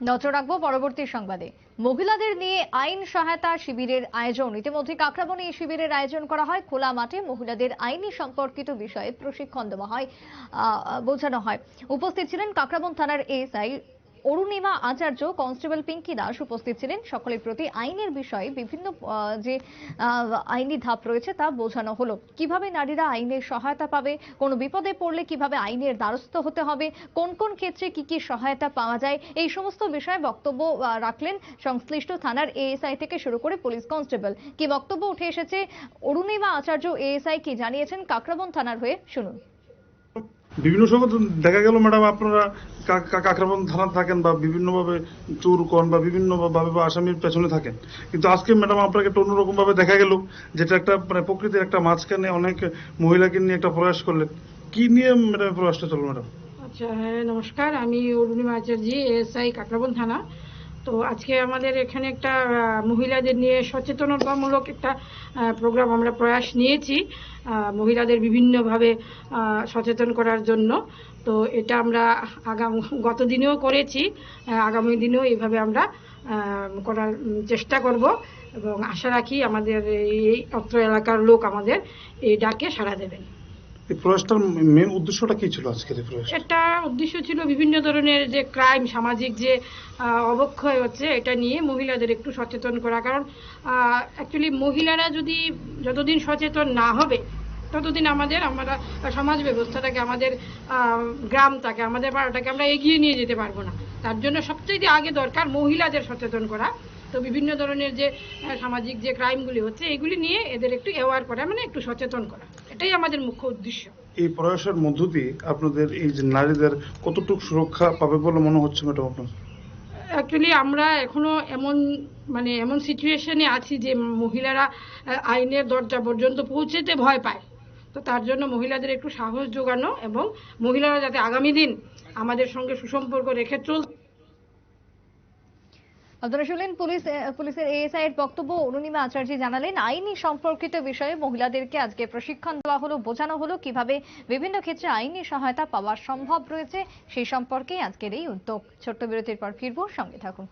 নজর রাখব পরবর্তী সংবাদে। মহিলাদের নিয়ে আইন সহায়তা শিবিরের আয়োজন। ইতিমধ্যে কাকরাবনে এই শিবিরের আয়োজন করা হয়। খোলা মাঠে মহিলাদের আইনি সম্পর্কিত বিষয়ে প্রশিক্ষণ দেওয়া হয় বোঝানো হয়। উপস্থিত ছিলেন কাকরাবন থানার এএসআই অরুণিমা আচার্য, কনস্টেবল পিঙ্কি দাস উপস্থিত ছিলেন। সকলের প্রতি আইনের বিষয়ে বিভিন্ন যে আইনি ধাপ রয়েছে তা বোঝানো হলো। কীভাবে নারীরা আইনের সহায়তা পাবে, কোনো বিপদে পড়লে কীভাবে আইনের দ্বারস্থ হতে হবে, কোন কোন ক্ষেত্রে কি কি সহায়তা পাওয়া যায়, এই সমস্ত বিষয়ে বক্তব্য রাখলেন সংশ্লিষ্ট থানার এএসআই থেকে শুরু করে পুলিশ কনস্টেবল। কি বক্তব্য উঠে এসেছে? অরুণিমা আচার্য এএসআই কি জানিয়েছেন? কাকরাবন থানার হয়ে শুনুন। বিভিন্ন সময় দেখা গেল ম্যাডাম আপনারা কাকরাবন থানা থাকেন বা বিভিন্নভাবে চুর, কন বা বিভিন্ন ভাবে বা আসামির পেছনে থাকেন। কিন্তু আজকে ম্যাডাম আপনাকে একটা অন্যরকম ভাবে দেখা গেল, যেটা একটা মানে প্রকৃতির একটা মাঝখানে অনেক মহিলাকে নিয়ে একটা প্রয়াস করলেন। কি নিয়ে ম্যাডাম প্রয়াসটা চলো ম্যাডাম আচ্ছা হ্যাঁ নমস্কার। আমি অরুণিমা আচার্য এসআই কাকরাবন থানা। তো আজকে আমাদের এখানে একটা মহিলাদের নিয়ে সচেতনতামূলক একটা প্রোগ্রাম আমরা প্রয়াস নিয়েছি মহিলাদের বিভিন্নভাবে সচেতন করার জন্য। তো এটা আমরা আগাম, গত দিনেও করেছি আগামী দিনেও এইভাবে আমরা করার চেষ্টা করব এবং আশা রাখি আমাদের এই অত্র এলাকার লোক আমাদের এই ডাকে সাড়া দেবেন। এই প্রয়াসটার মেন উদ্দেশ্যটা কি ছিল আজকের প্রয়াস একটা উদ্দেশ্য ছিল বিভিন্ন ধরনের যে ক্রাইম সামাজিক যে অবক্ষয় হচ্ছে, এটা নিয়ে মহিলাদের একটু সচেতন করা। কারণ অ্যাকচুয়ালি মহিলারা যদি যতদিন সচেতন না হবে, ততদিন আমাদের, আমরা সমাজ ব্যবস্থাটাকে, আমাদের গ্রামটাকে, আমাদের পাড়াটাকে আমরা এগিয়ে নিয়ে যেতে পারব না। তার জন্য সবচেয়ে আগে দরকার মহিলাদের সচেতন করা। তো বিভিন্ন ধরনের যে সামাজিক যে ক্রাইমগুলি হচ্ছে এগুলি নিয়ে এদের একটু অ্যাওয়ার করা মানে একটু সচেতন করা। এটাই আমাদের মুখ্য উদ্দেশ্য। এই প্রয়াসের মধ্য দিয়ে আপনাদের এই যে নারীদের কতটুকু সুরক্ষা পাবে বলে মনে হচ্ছে ম্যাডাম আপনার অ্যাকচুয়ালি আমরা এখনও এমন মানে এমন সিচুয়েশনে আছি যে মহিলারা আইনের দরজা পর্যন্ত পৌঁছেতে ভয় পায়। তো তার জন্য মহিলাদের একটু সাহস যোগানো এবং মহিলারা যাতে আগামী দিন আমাদের সঙ্গে সুসম্পর্ক রেখে চল এর বক্তব্য আচার্য জানালেন, আইনি সম্পর্কিত বিষয়ে মহিলাদেরকে আজকে প্রশিক্ষণ দেওয়া হলো, বোঝানো হলো কীভাবে বিভিন্ন ক্ষেত্রে আইনি সহায়তা পাওয়া সম্ভব রয়েছে, সেই আজকের এই উদ্যোগ। ছোট্ট বিরতির পর ফিরবো, সঙ্গে থাকুন।